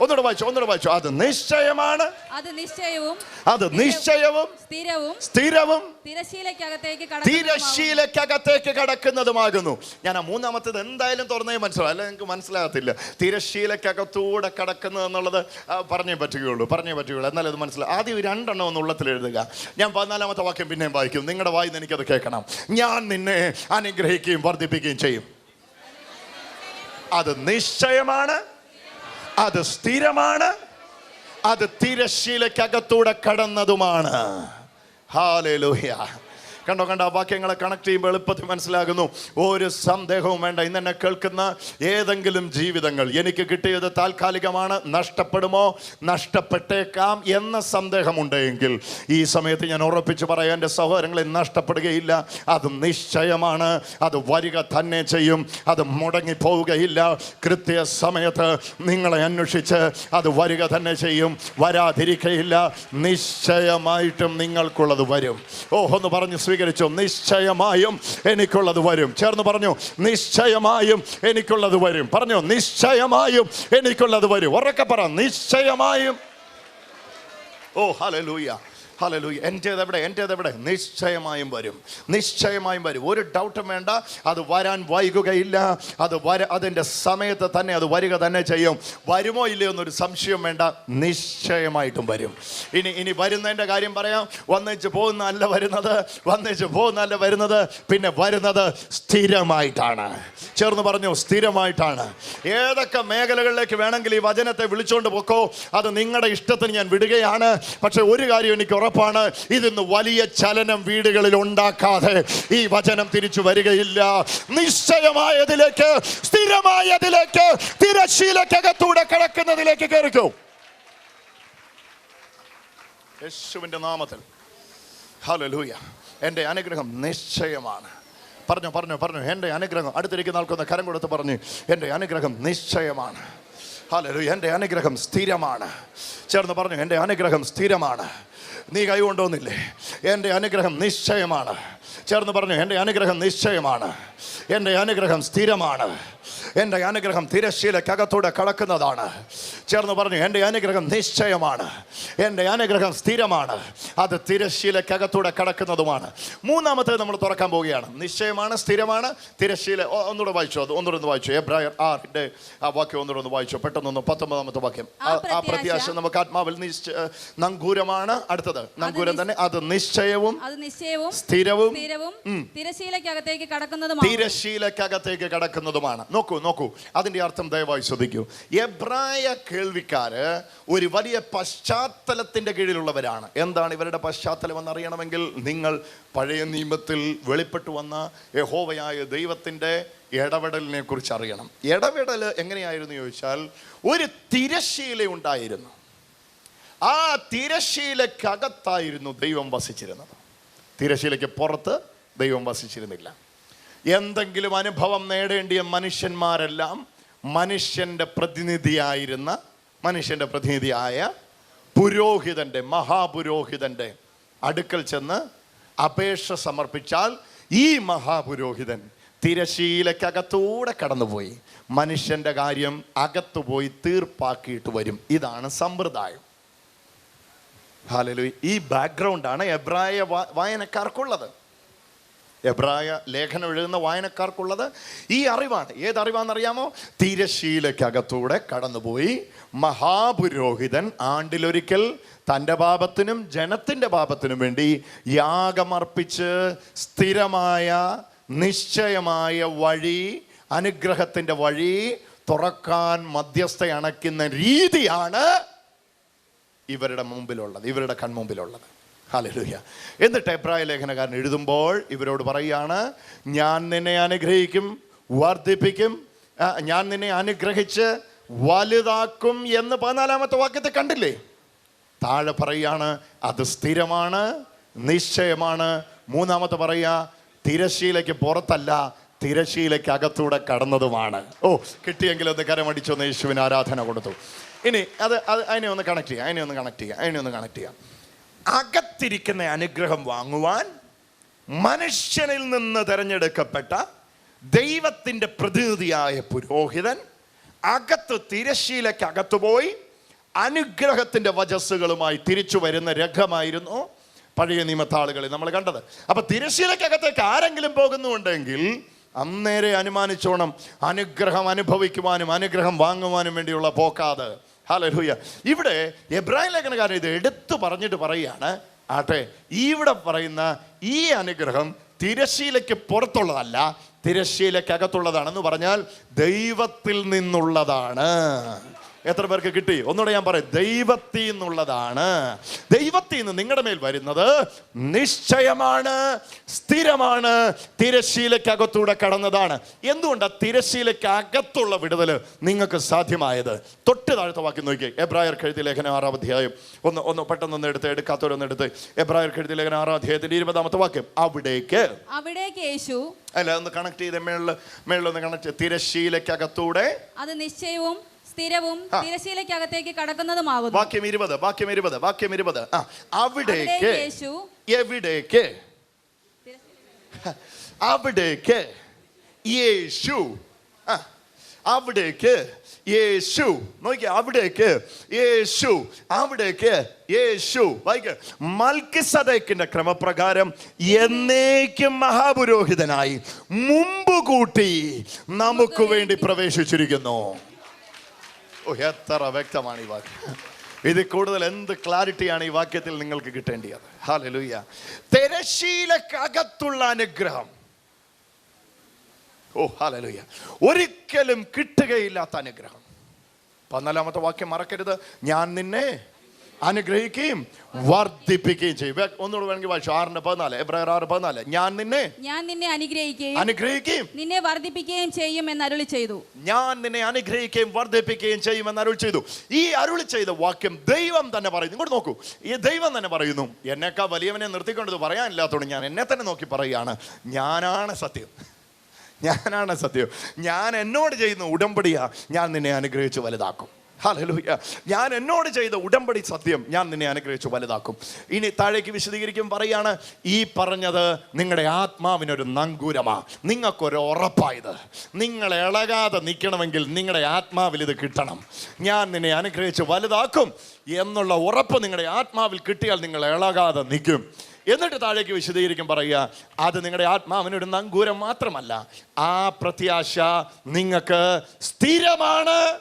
ഒന്നുകൂടെ വായിച്ചു ഒന്നുകൂടെ വായിച്ചു. അത് നിശ്ചയമാണ്.
അത് നിശ്ചയവും
അത് നിശ്ചയവും
സ്ഥിരവും
സ്ഥിരവും
തിരശീലക്കകത്തേക്ക് കടക്കുന്നതുമാകുന്നു.
തിരശീലക്കകത്തേക്ക് കടക്കുന്നതുമാകുന്നു. ഞാൻ ആ മൂന്നാമത്തേത് എന്തായാലും തുറന്നേ മനസ്സിലാവും. അല്ലെ നിങ്ങൾക്ക് മനസ്സിലാകത്തില്ല. തിരശീലക്കകത്തൂടെ കടക്കുന്നത് എന്നുള്ളത് പറഞ്ഞേ പറ്റുകയുള്ളൂ പറഞ്ഞേ പറ്റുകയുള്ളൂ. എന്നാലും അത് മനസ്സിലാവും ആദ്യം രണ്ടെണ്ണം ഒന്ന് ഉള്ളത്തിൽ എഴുതുക. ഞാൻ പതിനാലാമത്തെ വാക്യം പിന്നെയും വായിക്കും. നിങ്ങളുടെ വായിന്ന് എനിക്കത് കേൾക്കണം. ഞാൻ നിന്നെ അനുഗ്രഹിക്കുകയും വർദ്ധിപ്പിക്കുകയും ചെയ്യും. അത് നിശ്ചയമാണ്. അത് സ്ഥിരമാണ് അത് തിരശീലക്കകത്തൂടെ കടന്നതുമാണ്. ഹാലേലൂയ കണ്ടോ കണ്ട വാക്യങ്ങളെ കണക്ട് ചെയ്യുമ്പോൾ എളുപ്പത്തിൽ മനസ്സിലാകുന്നു. ഒരു സന്ദേഹവും വേണ്ട. ഇന്ന് കേൾക്കുന്ന ഏതെങ്കിലും ജീവിതങ്ങൾ എനിക്ക് കിട്ടിയത് താൽക്കാലികമാണ് നഷ്ടപ്പെടുമോ? നഷ്ടപ്പെട്ടേക്കാം എന്ന സന്ദേഹമുണ്ടെങ്കിൽ ഈ സമയത്ത് ഞാൻ ഉറപ്പിച്ച് പറയാം എന്റെ സഹോദരങ്ങളെ നഷ്ടപ്പെടുകയില്ല. അത് നിശ്ചയമാണ്. അത് വരിക തന്നെ ചെയ്യും. അത് മുടങ്ങി പോവുകയില്ല കൃത്യ സമയത്ത് നിങ്ങളെ അന്വേഷിച്ച് അത് വരിക തന്നെ ചെയ്യും. വരാതിരിക്കയില്ല. നിശ്ചയമായിട്ടും നിങ്ങൾക്കുള്ളത് വരും. ഓഹ് ഒന്ന് പറഞ്ഞു സ്വീകരിച്ചു? നിശ്ചയമായും എനിക്കുള്ളത് വരും. ചേർന്ന് പറഞ്ഞു നിശ്ചയമായും എനിക്കുള്ളത് വരും. പറഞ്ഞു നിശ്ചയമായും എനിക്കുള്ളത് വരും. ഉറക്കെ പറ നിശ്ചയമായും. ഓ ഹലലൂയ ഹലലൂയ എന്റേത് എവിടെ? എന്റേത് എവിടെ? നിശ്ചയമായും വരും. നിശ്ചയമായും വരും. ഒരു ഡൗട്ടും വേണ്ട. അത് വരാൻ വൈകുകയില്ല. അത് വര അതിന്റെ സമയത്ത് തന്നെ അത് വരിക തന്നെ ചെയ്യും. വരുമോ ഇല്ലയോ എന്നൊരു സംശയം വേണ്ട. നിശ്ചയമായിട്ടും വരും. ഇനി ഇനി വരുന്നതിന്റെ കാര്യം പറയാം. വന്നേച്ച് പോകുന്നതല്ല വരുന്നത്. വന്നേച്ച് പോകുന്നതല്ല വരുന്നത്. പിന്നെ വരുന്നത് സ്ഥിരമായിട്ടാണ്. ചേർന്ന് പറഞ്ഞു സ്ഥിരമായിട്ടാണ്. ഏതൊക്കെ മേഖലകളിലേക്ക് വേണമെങ്കിൽ ഈ വചനത്തെ വിളിച്ചുകൊണ്ട് പൊക്കോ. അത് നിങ്ങളുടെ ഇഷ്ടത്തിന് ഞാൻ വിടുകയാണ്. പക്ഷെ ഒരു കാര്യം എനിക്ക് ഉറപ്പാണ്. ഇതിന്ന് വലിയ ചലനം വീടുകളിൽ ഉണ്ടാക്കാതെ ഈ വചനം തിരിച്ചു വരികയില്ല. നിശ്ചയമായതിലേക്ക് സ്ഥിരമായതിലേക്ക് തിരശീലക്കകത്തൂടെ കിടക്കുന്നതിലേക്ക് കയറിക്കോ. യേശുവിന്റെ നാമത്തിൽ. ഹലോ ലൂയ എന്റെ അനുഗ്രഹം നിശ്ചയമാണ്. പറഞ്ഞു പറഞ്ഞു പറഞ്ഞു. എന്റെ അനുഗ്രഹം അടുത്തിരിക്കുന്ന ആൾക്കൊന്ന് കരം കൊടുത്ത് പറഞ്ഞു. എന്റെ അനുഗ്രഹം നിശ്ചയമാണ്. ഹല്ലേലൂയ. എന്റെ അനുഗ്രഹം സ്ഥിരമാണ്. ചേർന്ന് പറഞ്ഞു എന്റെ അനുഗ്രഹം സ്ഥിരമാണ്. നീ കൈ കൊണ്ടുവന്നില്ലേ? എന്റെ അനുഗ്രഹം നിശ്ചയമാണ്. ചേർന്ന് പറഞ്ഞു എന്റെ അനുഗ്രഹം നിശ്ചയമാണ്. എന്റെ അനുഗ്രഹം സ്ഥിരമാണ്. എന്റെ അനുഗ്രഹം തിരശ്ശീലക്കകത്തൂടെ കടക്കുന്നതാണ്. ചേർന്ന് പറഞ്ഞു എന്റെ അനുഗ്രഹം നിശ്ചയമാണ്. എന്റെ അനുഗ്രഹം സ്ഥിരമാണ്. അത് തിരശ്ശീലക്കകത്തൂടെ കടക്കുന്നതുമാണ്. മൂന്നാമത്തേത് നമ്മൾ തുറക്കാൻ പോവുകയാണ്. നിശ്ചയമാണ് സ്ഥിരമാണ്. തിരശ്ശീല ഒന്നുകൂടെ വായിച്ചു അത്? ഒന്നുകൂടെ ഒന്ന് വായിച്ചു. എബ്രായർ ആറിന്റെ ആ വാക്യം ഒന്നുകൂടെ ഒന്ന് വായിച്ചു. പെട്ടെന്നൊന്ന് പത്തൊമ്പതാമത്തെ വാക്യം.
ആ പ്രത്യാശ.
നമുക്ക് ആത്മാവിൽ നിശ്ച നങ്കൂരമാണ്. അടുത്തത് നങ്കൂരം തന്നെ. അത് നിശ്ചയവും സ്ഥിരവും
തിരശീലക്കകത്തേക്ക് കടക്കുന്നതുമാണ്.
നോക്കൂ നോക്കൂ അതിന്റെ അർത്ഥം ദയവായി ശ്രദ്ധിക്കൂ. എബ്രായ കേൾവിക്കാർ ഒരു വലിയ പശ്ചാത്തലത്തിന്റെ കീഴിലുള്ളവരാണ്. എന്താണ് ഇവരുടെ പശ്ചാത്തലം എന്നറിയണമെങ്കിൽ നിങ്ങൾ പഴയ നിയമത്തിൽ വെളിപ്പെട്ടു വന്ന യഹോവയായ ദൈവത്തിന്റെ ഇടപെടലിനെ കുറിച്ച് അറിയണം. ഇടപെടൽ എങ്ങനെയായിരുന്നു ചോദിച്ചാൽ ഒരു തിരശീല ഉണ്ടായിരുന്നു. ആ തിരശീലക്കകത്തായിരുന്നു ദൈവം വസിച്ചിരുന്നത്. തിരശ്ശീലയ്ക്ക് പുറത്ത് ദൈവം വസിച്ചിരുന്നില്ല. എന്തെങ്കിലും അനുഭവം നേടേണ്ടിയ മനുഷ്യന്മാരെല്ലാം മനുഷ്യന്റെ പ്രതിനിധിയായിരുന്ന മനുഷ്യന്റെ പ്രതിനിധിയായ പുരോഹിതന്റെ മഹാപുരോഹിതന്റെ അടുക്കൽ ചെന്ന് അപേക്ഷ സമർപ്പിച്ചാൽ ഈ മഹാപുരോഹിതൻ തിരശീലക്കകത്തൂടെ കടന്നുപോയി. മനുഷ്യന്റെ കാര്യം അകത്തുപോയി തീർപ്പാക്കിയിട്ട് വരും. ഇതാണ് സമ്പ്രദായം. ഹാലലു ഈ ബാക്ക്ഗ്രൗണ്ടാണ് എബ്രായ വായനക്കാർക്കുള്ളത്. എബ്രായ ലേഖനം എഴുതുന്ന വായനക്കാർക്കുള്ളത് ഈ അറിവാണ്. ഏത് അറിവാണെന്നറിയാമോ? തിരശീലക്കകത്തൂടെ കടന്നുപോയി. മഹാപുരോഹിതൻ ആണ്ടിലൊരിക്കൽ തന്റെ പാപത്തിനും ജനത്തിന്റെ പാപത്തിനും വേണ്ടി യാഗമർപ്പിച്ച് സ്ഥിരമായ നിശ്ചയമായ വഴി അനുഗ്രഹത്തിന്റെ വഴി തുറക്കാൻ മധ്യസ്ഥ അണയ്ക്കുന്ന രീതിയാണ് ഇവരുടെ മുമ്പിലുള്ളത് ഇവരുടെ കൺമുമ്പിലുള്ളത്. ഹാലലുഹ്യ എന്നിട്ട് എബ്രായ ലേഖനകാരൻ എഴുതുമ്പോൾ ഇവരോട് പറയുകയാണ് ഞാൻ നിന്നെ അനുഗ്രഹിക്കും വർദ്ധിപ്പിക്കും ഞാൻ നിന്നെ അനുഗ്രഹിച്ച് വലുതാക്കും എന്ന് പതിനാലാമത്തെ വാക്യത്തെ കണ്ടില്ലേ? താഴെ പറയാണ് അത് സ്ഥിരമാണ് നിശ്ചയമാണ്. മൂന്നാമത്തെ പറയുക തിരശീലയ്ക്ക് പുറത്തല്ല തിരശീലയ്ക്ക് അകത്തൂടെ കടന്നതുമാണ്. ഓ കിട്ടിയെങ്കിൽ ഒന്ന് കരമടിച്ചൊന്ന് യേശുവിന് ആരാധന കൊടുത്തു. ഇനി അത് അത് അതിനെ ഒന്ന് കണക്ട് ചെയ്യാം അതിനെ ഒന്ന് കണക്ട് ചെയ്യാം അതിനെ ഒന്ന് കണക്ട് ചെയ്യാം. അകത്തിരിക്കുന്ന അനുഗ്രഹം വാങ്ങുവാൻ മനുഷ്യനിൽ നിന്ന് തിരഞ്ഞെടുക്കപ്പെട്ട ദൈവത്തിന്റെ പ്രതിനിധിയായ പുരോഹിതൻ അകത്ത് തിരശീലയ്ക്ക് അകത്തു പോയി അനുഗ്രഹത്തിന്റെ വജസ്സുകളുമായി തിരിച്ചു വരുന്ന രംഗമായിരുന്നു പഴയ നിയമത്താളുകളിൽ നമ്മൾ കണ്ടത്. അപ്പൊ തിരശീലക്കകത്തേക്ക് ആരെങ്കിലും പോകുന്നുണ്ടെങ്കിൽ അന്നേരെ അനുമാനിച്ചോണം അനുഗ്രഹം അനുഭവിക്കുവാനും അനുഗ്രഹം വാങ്ങുവാനും വേണ്ടിയുള്ള പോക്കാത്. ഹലൂയ ഇവിടെ എബ്രാഹിം ലേഖനകാരൻ ഇത് എടുത്തു പറഞ്ഞിട്ട് പറയുകയാണ് ആട്ടെ ഇവിടെ പറയുന്ന ഈ അനുഗ്രഹം തിരശീലയ്ക്ക് പുറത്തുള്ളതല്ല തിരശ്ശീലയ്ക്കകത്തുള്ളതാണെന്ന് പറഞ്ഞാൽ ദൈവത്തിൽ നിന്നുള്ളതാണ്. എത്ര പേർക്ക് കിട്ടി? ഒന്നുകൂടെ ഞാൻ പറയാം. ദൈവത്തിൽ നിന്നുള്ളതാണ്. ദൈവത്തിൽ നിന്ന് നിങ്ങളുടെ മേൽ വരുന്നത് നിശ്ചയമാണ് സ്ഥിരമാണ്. തിരശ്ശീലയ്ക്കകത്തൂടെ കടന്നതാണ്. എന്തുകൊണ്ടാണ് തിരശ്ശീലയ്ക്കകത്തുള്ള വിടുതൽ നിങ്ങൾക്ക് സാധ്യമായത്? തൊട്ട് താഴത്തെ വാക്കി നോക്കി എബ്രായർ കഴുതി ലേഖനം ആറാം അധ്യായം. ഒന്ന് ഒന്ന് പെട്ടെന്ന് ഒന്ന് എടുത്ത് എടുക്കാത്തവരൊന്ന് എടുത്ത്. എബ്രായർ കഴുതി ലേഖനം ആറാം അധ്യായത്തിന്റെ ഇരുപതാമത്തെ വാക്യം. അവിടേക്ക്.
അവിടേക്ക് യേശു.
അല്ല ഒന്ന് കണക്ട് ചെയ്ത്. മേളിൽ മേളിൽ ഒന്ന് കണക്ട് തിരശ്ശീലയ്ക്കകത്തൂടെ.
അത് നിശ്ചയവും സ്ഥിരവും തിരശീലയ്ക്കകത്തേക്ക് കടക്കുന്നതുമാകുന്നു.
വാക്യം ഇരുപത് വാക്യം ഇരുപത് വാക്യം ഇരുപത്. ആ അവിടേക്ക്
അവിടേക്ക് യേശു
എവിടേക്ക്? അവിടേക്ക് യേശു. ആ അവിടേക്ക് യേശു. നോക്കിയ അവിടേക്ക് യേശു അവിടേക്ക് യേശു. വായിക്ക. മൽക്കിസദേക്കിന്റെ ക്രമപ്രകാരം എന്നേക്കും മഹാപുരോഹിതനായി മുമ്പ് കൂട്ടി നമുക്ക് വേണ്ടി പ്രവേശിച്ചിരിക്കുന്നു. ഓ എത്ര വ്യക്തമാണ് ഈ വാക്യം ഇത് കൂടുതൽ എന്ത് ക്ലാരിറ്റിയാണ് ഈ വാക്യത്തിൽ നിങ്ങൾക്ക് കിട്ടേണ്ടത് ഹാലലുയ്യ തിരശീലക്കകത്തുള്ള അനുഗ്രഹം. ഓ ഹാലലുയ്യ ഒരിക്കലും കിട്ടുകയില്ലാത്ത അനുഗ്രഹം. പതിനാലാമത്തെ വാക്യം മറക്കരുത്. ഞാൻ നിന്നെ അനുഗ്രഹിക്കുകയും വർദ്ധിപ്പിക്കുകയും ചെയ്യും. ഒന്നുകൂടെ വേണമെങ്കിൽ വായിച്ചു. ആറിന്റെ പതിനാല്. എബ്രായർ ആറ് പതിനാല്. ഞാൻ നിന്നെ
ഞാൻ നിന്നെ അനുഗ്രഹിക്കുകയും
അനുഗ്രഹിക്കുകയും
നിന്നെ വർദ്ധിപ്പിക്കുകയും ചെയ്യും എന്ന് അരുളി ചെയ്തു.
ഞാൻ നിന്നെ അനുഗ്രഹിക്കുകയും വർദ്ധിപ്പിക്കുകയും ചെയ്യും എന്ന് അരുൾ ചെയ്തു. ഈ അരുളി ചെയ്ത വാക്യം ദൈവം തന്നെ പറയുന്നു. ഇങ്ങോട്ട് നോക്കൂ. ഈ ദൈവം തന്നെ പറയുന്നു എന്നെക്കാ വലിയവനെ നിർത്തിക്കൊണ്ടത് പറയാനില്ലാത്തതുകൊണ്ട് ഞാൻ എന്നെ തന്നെ നോക്കി പറയുകയാണ്. ഞാനാണ് സത്യം. ഞാനാണ് സത്യം. ഞാൻ എന്നോട് ചെയ്യുന്ന ഉടമ്പടിയാ ഞാൻ നിന്നെ അനുഗ്രഹിച്ച് വലുതാക്കും. ഹല്ലേലൂയ ഞാൻ എന്നോട് ചെയ്ത ഉടമ്പടി സത്യം ഞാൻ നിന്നെ അനുഗ്രഹിച്ചു വലുതാക്കും. ഇനി താഴേക്ക് വിശദീകരിക്കും പറയാണ് ഈ പറഞ്ഞത് നിങ്ങളുടെ ആത്മാവിനൊരു നങ്കൂരമാ. നിങ്ങൾക്കൊരു ഉറപ്പായത്. നിങ്ങൾ ഇളകാതെ നിൽക്കണമെങ്കിൽ നിങ്ങളുടെ ആത്മാവിൽ ഇത് കിട്ടണം. ഞാൻ നിന്നെ അനുഗ്രഹിച്ച് വലുതാക്കും എന്നുള്ള ഉറപ്പ് നിങ്ങളുടെ ആത്മാവിൽ കിട്ടിയാൽ നിങ്ങൾ ഇളകാതെ നിൽക്കും. എന്നിട്ട് താഴേക്ക് വിശദീകരിക്കും പറയുക അത് നിങ്ങളുടെ ആത്മാവിനൊരു നങ്കൂരം മാത്രമല്ല. ആ പ്രത്യാശ നിങ്ങൾക്ക് സ്ഥിരമാണ്.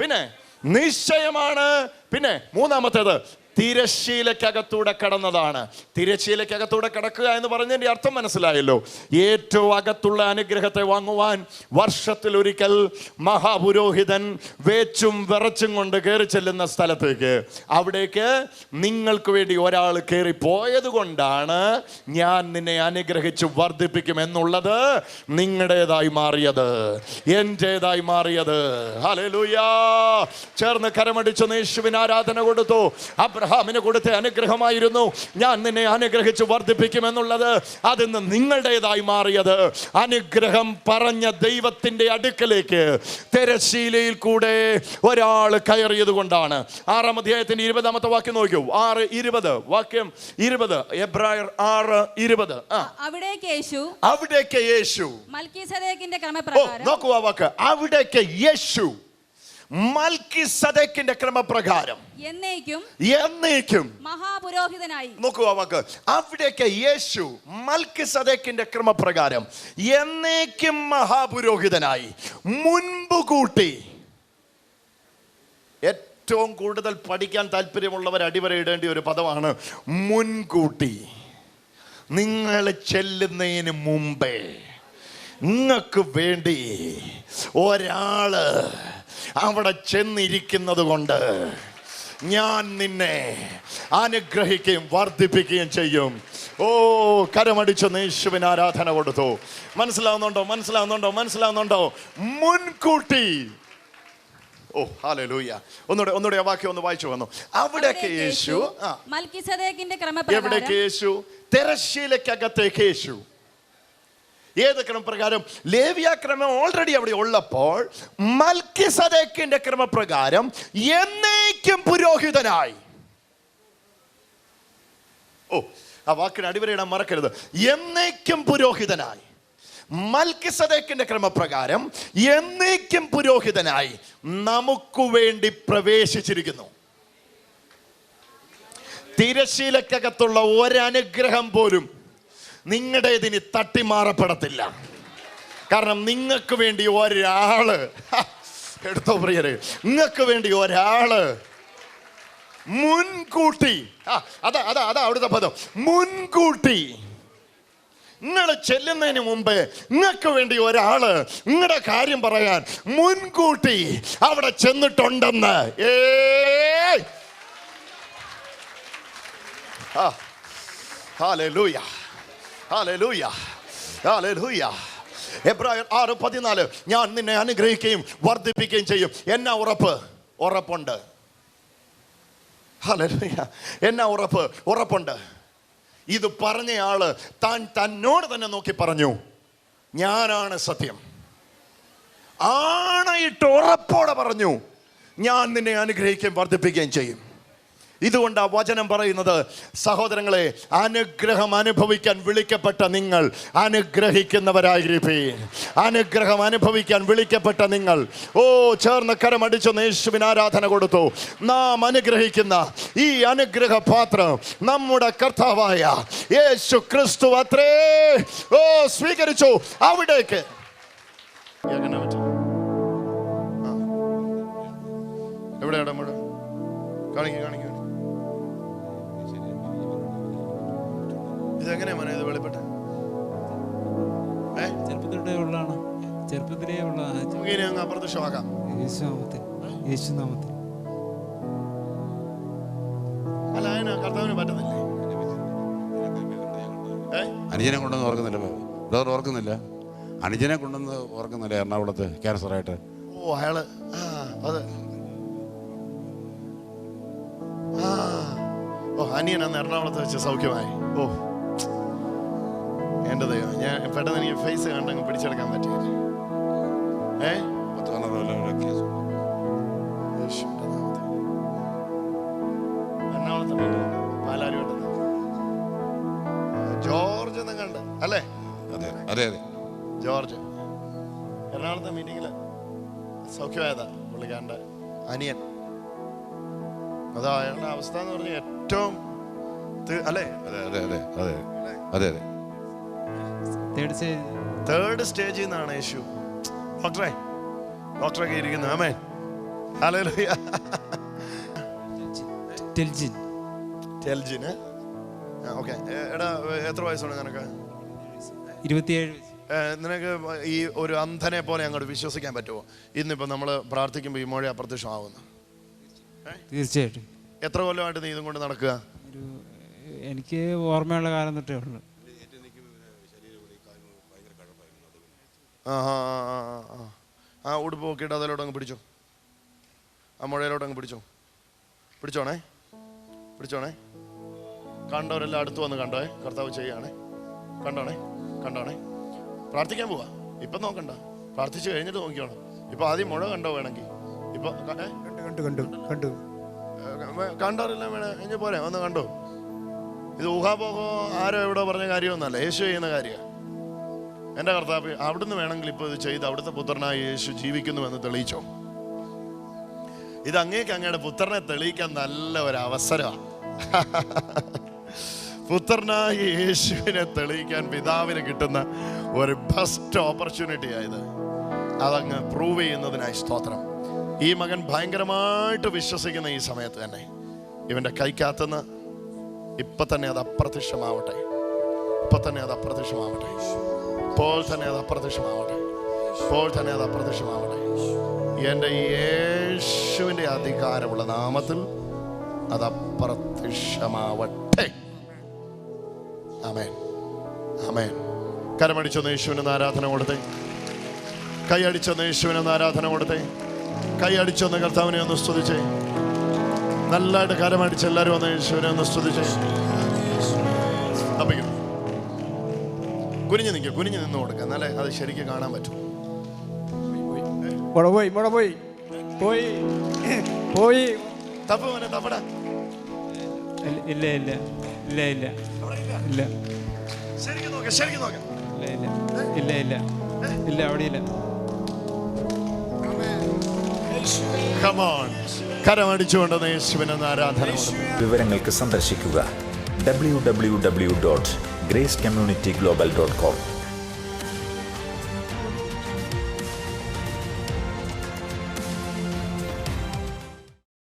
പിന്നെ നിശ്ചയമാണ്. പിന്നെ മൂന്നാമത്തേത് തിരശ്ശീലക്കകത്തൂടെ കടന്നതാണ്. തിരശ്ശീലക്കകത്തൂടെ കടക്കുക എന്ന് പറഞ്ഞതിന്റെ അർത്ഥം മനസ്സിലായല്ലോ. ഏറ്റവും അകത്തുള്ള അനുഗ്രഹത്തെ വാങ്ങുവാൻ വർഷത്തിൽ ഒരിക്കൽ മഹാപുരോഹിതൻ വേച്ചും വിറച്ചും കൊണ്ട് കയറി ചെല്ലുന്ന സ്ഥലത്തേക്ക്. അവിടേക്ക് നിങ്ങൾക്ക് വേണ്ടി ഒരാൾ കയറി പോയത് കൊണ്ടാണ് ഞാൻ നിന്നെ അനുഗ്രഹിച്ച് വർദ്ധിപ്പിക്കും എന്നുള്ളത് നിങ്ങളുടേതായി മാറിയത്. എന്റേതായി മാറിയത്. ഹല്ലേലൂയാ. ചേർന്ന് കരമടിച്ച് യേശുവിന് ആരാധന കൊടുത്തു. അബ്രഹാമിന് കൊടുത്ത അനുഗ്രഹമായിരുന്നു. ഞാൻ നിന്നെ അനുഗ്രഹിച്ച് വർദ്ധിപ്പിക്കുമെന്നുള്ളത് അതിന്ന് നിങ്ങളുടേതായി മാറിയത്. അനുഗ്രഹം പറഞ്ഞ ദൈവത്തിന്റെ അടുക്കലേക്ക് തെരശീലയിൽ കൂടെ ഒരാൾ കയറിയത് കൊണ്ടാണ് ആറാം അധ്യായത്തിന്റെ ഇരുപതാമത്തെ വാക്യം നോക്കൂ. ആറ് ഇരുപത്. വാക്യം ഇരുപത്. എബ്രായർ ആറ് ഇരുപത്.
അവിടേക്ക് യേശു.
അവിടേക്ക് യേശു.
മൽക്കീസദേക്കിന്റെ ക്രമപ്രകാരം
നോക്കൂ ആ വാക്ക്. അവിടേക്ക് യേശു. മൽക്കി സദക്കിന്റെ ക്രമപ്രകാരം.
എന്നേക്കും
എന്നേക്കും.
മഹാപുരോഹിതനായി.
നോക്കുക അവിടേക്ക് യേശു മൽക്കി സദക്കിന്റെ ക്രമപ്രകാരം എന്നേക്കും മഹാപുരോഹിതനായി. മുൻപ് കൂട്ടി. ഏറ്റവും കൂടുതൽ പഠിക്കാൻ താല്പര്യമുള്ളവർ അടിവരയിടേണ്ട ഒരു പദമാണ് മുൻകൂട്ടി നിങ്ങൾ ചെല്ലുന്നതിന് മുമ്പേ. നിങ്ങൾക്ക് വേണ്ടി ഒരാൾ അവിടെ ചെന്നിരിക്കുന്നത് കൊണ്ട് ഞാൻ നിന്നെ അനുഗ്രഹിക്കുകയും വർദ്ധിപ്പിക്കുകയും ചെയ്യും. ഓ കരമടിച്ച യേശുവിന് ആരാധന കൊടുത്തു. മനസ്സിലാവുന്നുണ്ടോ? മനസ്സിലാവുന്നുണ്ടോ? മനസ്സിലാവുന്നുണ്ടോ? മുൻകൂട്ടി. ഓ ഹാലൂയ ഒന്നുകൂടെ ഒന്നുകൂടെ വാക്യം ഒന്ന് വായിച്ചു വന്നു. അവിടേക്ക് യേശു എവിടേക്ക് യേശു? തിരശ്ശീലക്കകത്തേക്ക് യേശു. ഏത് ക്രമപ്രകാരം? ലേവിയ ക്രമം ഓൾറെഡി അവിടെ ഉള്ളപ്പോൾ മൽക്കിസദേക്കിന്റെ ക്രമപ്രകാരം എന്നേക്കും പുരോഹിതനായി. ഓ ആ വാക്കിന് അടിവരയിടാൻ മറക്കരുത്. എന്നേക്കും പുരോഹിതനായി. മൽക്കിസദേക്കിന്റെ ക്രമപ്രകാരം എന്നേക്കും പുരോഹിതനായി നമുക്ക് വേണ്ടി പ്രവേശിച്ചിരിക്കുന്നു. തിരശീലക്കകത്തുള്ള ഒരനുഗ്രഹം പോലും നിങ്ങളുടേതിന് തട്ടിമാറപ്പെടത്തില്ല. കാരണം നിങ്ങൾക്ക് വേണ്ടി ഒരാൾ എടുത്തോ പ്രിയര്. നിങ്ങൾക്ക് വേണ്ടി ഒരാൾ മുൻകൂട്ടി അതാ അതാ അതാ അവിടുത്തെ പദം. മുൻകൂട്ടി നിങ്ങൾ ചെല്ലുന്നതിന് മുമ്പ് നിങ്ങൾക്ക് വേണ്ടി ഒരാൾ നിങ്ങളുടെ കാര്യം പറയാൻ മുൻകൂട്ടി അവിടെ ചെന്നിട്ടുണ്ടെന്ന്. ഏ ഹാലൂയ ഹാലൂയ ഹാലൂയ എബ്രായർ ആറ് പതിനാല് ഞാൻ നിന്നെ അനുഗ്രഹിക്കുകയും വർദ്ധിപ്പിക്കുകയും ചെയ്യും. എന്നാ ഉറപ്പ്? ഉറപ്പുണ്ട്. ഹല്ലേലൂയ എന്നാ ഉറപ്പ്? ഉറപ്പുണ്ട്. ഇത് പറഞ്ഞയാൾ താൻ തന്നോട് തന്നെ നോക്കി പറഞ്ഞു ഞാനാണ് സത്യം. ആണയിട്ട് ഉറപ്പോടെ പറഞ്ഞു ഞാൻ നിന്നെ അനുഗ്രഹിക്കുകയും വർദ്ധിപ്പിക്കുകയും ചെയ്യും. ഇതുകൊണ്ട് ആ വചനം പറയുന്നത് സഹോദരങ്ങളെ അനുഗ്രഹം അനുഭവിക്കാൻ വിളിക്കപ്പെട്ട നിങ്ങൾ അനുഗ്രഹിക്കുന്നവരായിരിക്കും അനുഗ്രഹം അനുഭവിക്കാൻ വിളിക്കപ്പെട്ട നിങ്ങൾ. ഓ ചേർന്ന് കരമടിച്ചു യേശുവിന് ആരാധന കൊടുത്തു. നാം അനുഗ്രഹിക്കുന്ന ഈ അനുഗ്രഹ പാത്രം നമ്മുടെ കർത്താവായ യേശു ക്രിസ്തു അത്രേ. ഓ സ്വീകരിച്ചു. അവിടേക്ക്. എവിടെയാണ് കാണിക്കുക ആ. എവിടെയാടാ മുഴുവൻ കാണിക്ക കാണിക്ക. ഇതെങ്ങനെയാ മോനെ ഇത് വെളിപ്പെട്ടെ ഏ?
ചെറുപ്പത്തിലേ ഉള്ളതാണ്. ചെറുപ്പത്തിലേ ഉള്ള
നമുക്ക് ഇനി അങ്ങ് അപ്രത്യക്ഷമാക്കാം
യേശുനാമത്തിൽ യേശുനാമത്തിൽ.
അല്ല അതിന് കർത്താവിന് പറ്റുന്നില്ലേ ഏ?
അനുജനെ കൊണ്ടൊന്നും ഓർക്കുന്നില്ല ബ്രദർ ഓർക്കുന്നില്ല. അനുജനെ കൊണ്ടൊന്ന് ഓർക്കുന്നില്ല എറണാകുളത്ത് ക്യാൻസറായിട്ട്.
ഓ അയാൾ. ആ അത്. ആ. ഓ അനിയൻ അന്ന് എറണാകുളത്ത് വെച്ച് സൗഖ്യമായി. ഓ. എന്റെ ദൈവം ഞാൻ പെട്ടെന്ന് എനിക്ക് ഫേസ് കണ്ടങ്ങ് പിടിച്ചെടുക്കാൻ പറ്റിയില്ല. ഏ?
പത്ത് പന്ത്രണ്ട് കൊല്ലം ഒരു കേസ്
യേശുവിന്റെ നാമത്തിൽ. എറണാകുളത്ത് meeting. പാലാരിവട്ടത്ത് ജോർജ് എന്നും കണ്ട് അല്ലേ?
അതെ അതെ അതെ.
ജോർജ്. എറണാകുളത്തെ മീറ്റിങ്ങിൽ സൗഖ്യമായതാ പുള്ളിക്കാരന്റെ അനിയൻ. അതാ അയാളുടെ അവസ്ഥ എന്ന് പറഞ്ഞാൽ ഏറ്റവും അല്ലേ?
അതെ അതെ അതെ അതെ അതെ അതെ.
തേർഡ് സ്റ്റേജ്
തേർഡ് സ്റ്റേജിൽ നിന്നാണ് യേശു. ഡോക്ടറെ ഡോക്ടറൊക്കെ ഇരിക്കുന്നു. ആമേ ടെൽജിന് ഓക്കെ. എടാ എത്ര വയസ്സാണ് നിനക്ക്?
ഇരുപത്തിയേഴ്
നിനക്ക് ഈ ഒരു അന്ധനെ പോലെ അങ്ങോട്ട് വിശ്വസിക്കാൻ പറ്റുമോ? ഇന്നിപ്പോൾ നമ്മൾ പ്രാർത്ഥിക്കുമ്പോൾ ഈ മഴ അപ്രത്യക്ഷമാവുന്നു.
തീർച്ചയായിട്ടും.
എത്ര കൊല്ലമായിട്ട് നീ ഇതും കൊണ്ട് നടക്കുക?
എനിക്ക് ഓർമ്മയുള്ള കാലം തൊട്ടേ ഉള്ളു.
ആ ആ ഉടുപ്പ് നോക്കിയിട്ട് അതിലോട്ട് അങ്ങ് പിടിച്ചോ. ആ മുഴയിലോട്ട് അങ്ങ് പിടിച്ചോ. പിടിച്ചോണേ? പിടിച്ചോണേ? കണ്ടവരെല്ലാം അടുത്ത് വന്ന് കണ്ടോേ കർത്താവ് ചെയ്യാണേ കണ്ടോണേ? കണ്ടോണേ? പ്രാർത്ഥിക്കാൻ പോവാ. ഇപ്പം നോക്കണ്ട. പ്രാർത്ഥിച്ചു കഴിഞ്ഞിട്ട് നോക്കിയോണം ഇപ്പൊ ആദ്യം മുഴ കണ്ടോ വേണമെങ്കിൽ. ഇപ്പൊ
കണ്ടു കണ്ടു കണ്ടു
കണ്ടവരെല്ലാം വേണേ. ഇനി പോരെ ഒന്ന് കണ്ടോ. ഇത് ഊഹാപോഹോ ആരോ എവിടെ പറഞ്ഞ കാര്യമൊന്നല്ല യേശു ചെയ്യുന്ന കാര്യമാണ്. എന്റെ കർത്താവ് അവിടുന്ന് വേണമെങ്കിൽ ഇപ്പോൾ ഇത് ചെയ്ത് അവിടുത്തെ പുത്രനായ യേശു ജീവിക്കുന്നുവെന്ന് തെളിയിച്ചോ? ഇത് അങ്ങേക്ക് അങ്ങയുടെ പുത്രനെ തെളിയിക്കാൻ നല്ല ഒരു അവസരമാണ് പുത്രനായ യേശുവിനെ തെളിയിക്കാൻ പിതാവിന് കിട്ടുന്ന ഒരു ബെസ്റ്റ് ഓപ്പർച്യൂണിറ്റി ആയത് അതങ്ങ് പ്രൂവ് ചെയ്യുന്നതിനായി സ്തോത്രം. ഈ മകൻ ഭയങ്കരമായിട്ട് വിശ്വസിക്കുന്ന ഈ സമയത്ത് തന്നെ ഇവന്റെ കൈക്കകത്തുനിന്ന് ഇപ്പം തന്നെ അത് അപ്രത്യക്ഷമാവട്ടെ. ഇപ്പം തന്നെ അത് അപ്രത്യക്ഷമാവട്ടെ. ഇപ്പോൾ തന്നെ അത് അപ്രത്യക്ഷമാവട്ടെ. ഇപ്പോൾ തന്നെ അത് അപ്രത്യക്ഷമാവട്ടെ. എന്റെ യേശുവിന്റെ അധികാരമുള്ള നാമത്തിൽ അത് അപ്രത്യക്ഷമാവട്ടെ. അമേൻ അമേൻ കരമടിച്ചൊന്ന് യേശുവിന് ആരാധന കൊടുത്തേ. കൈയടിച്ചൊന്ന് യേശുവിനൊന്ന് ആരാധന കൊടുത്തേ. കൈയടിച്ചൊന്ന് കർത്താവിനെ ഒന്ന് സ്തുതിച്ചേ. നല്ലതായിട്ട് കരമടിച്ച് എല്ലാവരും ഒന്ന് യേശുവിനെ ഒന്ന് സ്തുതിച്ചേ. അപ്പിക്കും കുനിഞ്ഞു നിൽക്കുക കുനിഞ്ഞു നിന്ന് കൊടുക്കുക എന്നാലേ അത് ശരിക്കും കാണാൻ പറ്റും.
മുട പോയി മുട പോയി. പോയി. പോയി.
തപ്പ് മോനെ തപ്പടാ.
ഇല്ല ഇല്ല. ഇല്ല ഇല്ല. ഇല്ല.
ശരിക്കും നോക്കാം ശരിക്കും നോക്കാം.
ഇല്ല ഇല്ല. ഇല്ല ഇല്ല. ഇല്ല അവിടെ ഇല്ല
കമോൺ കരമടിച്ചുകൊണ്ട് യേശുവിനൊന്ന് ആരാധന കൊടുക്കും
വിവരങ്ങൾക്ക് സന്ദർശിക്കുക. W W W dot grace